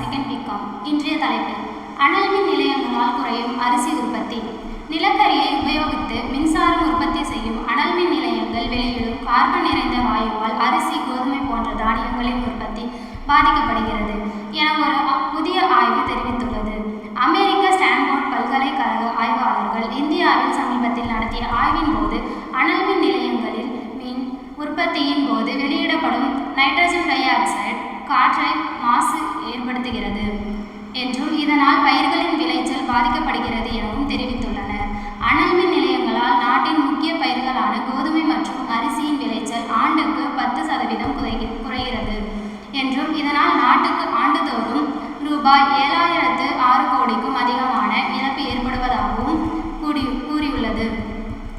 Second BCom இன்றைய தலைப்பு. அனல் மின் நிலையங்களால் குறையும் அரிசி உற்பத்தி. நிலக்கரியை உபயோகித்து மின்சாரம் உற்பத்தி செய்யும் அனல் மின் நிலையங்கள் வெளியிடும் கார்பன் நிறைந்த வாயுவால் அரிசி கோதுமை போன்ற தானியங்களின் உற்பத்தி பாதிக்கப்படுகிறது என ஒரு புதிய ஆய்வு தெரிவித்துள்ளது. அமெரிக்க ஸ்டான்போர்ட் பல்கலைக்கழக ஆய்வாளர்கள் இந்தியாவில் சமீபத்தில் நடத்திய ஆய்வின் போது அனல் மின் நிலையங்களில் மின் உற்பத்தியின் போது வெளியிடப்படும் நைட்ரஜன் டை ஆக்சைடு காற்றை மாசு ஏற்படுத்துகிறது என்றும் இதனால் பயிர்களின் விளைச்சல் பாதிக்கப்படுகிறது எனவும் தெரிவித்துள்ளனர். அனல் மின் நிலையங்களால் நாட்டின் முக்கிய பயிர்களான கோதுமை மற்றும் அரிசியின் விளைச்சல் ஆண்டுக்கு பத்து சதவீதம் குறைகி- குறைகிறது என்றும் இதனால் நாட்டுக்கு ஆண்டுதோறும் ரூபாய் ஏழாயிரத்து ஆறு கோடிக்கும் அதிகமான இழப்பு ஏற்படுவதாகவும் கூறி கூறியுள்ளது.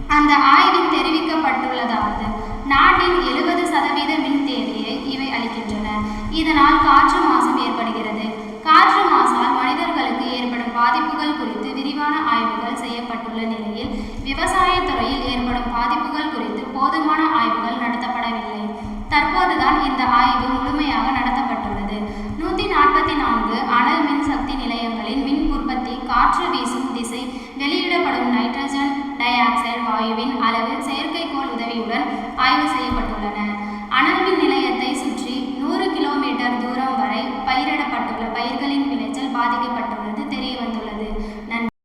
அந்த ஆய்வில் தெரிவிக்கப்பட்டுள்ளதாவது நாட்டின் எழுபது சதவீத மின் தேவையை இவை அளிக்கின்றன. இதனால் காற்று உள்ள நிலையில் விவசாயத்துறையில் ஏற்படும் பாதிப்புகள் குறித்து போதுமான ஆய்வுகள் நடத்தப்படவில்லை. தற்போதுதான் இந்த ஆய்வு முழுமையாக நடத்தப்பட்டுள்ளது. நூற்றி நாற்பத்தி நான்கு அனல் மின்சக்தி நிலையங்களின் மின் உற்பத்தி காற்று வீசும் திசை வெளியிடப்படும் நைட்ரஜன் டை ஆக்சைடு வாயுவின் அளவு செயற்கைக்கோள் உதவியுடன் ஆய்வு செய்யப்பட்டுள்ளன. அனல் மின் நிலையத்தை சுற்றி நூறு கிலோமீட்டர் தூரம் வரை பயிரிடப்பட்டுள்ள பயிர்களின் விளைச்சல் பாதிக்கப்பட்டுள்ளது தெரிய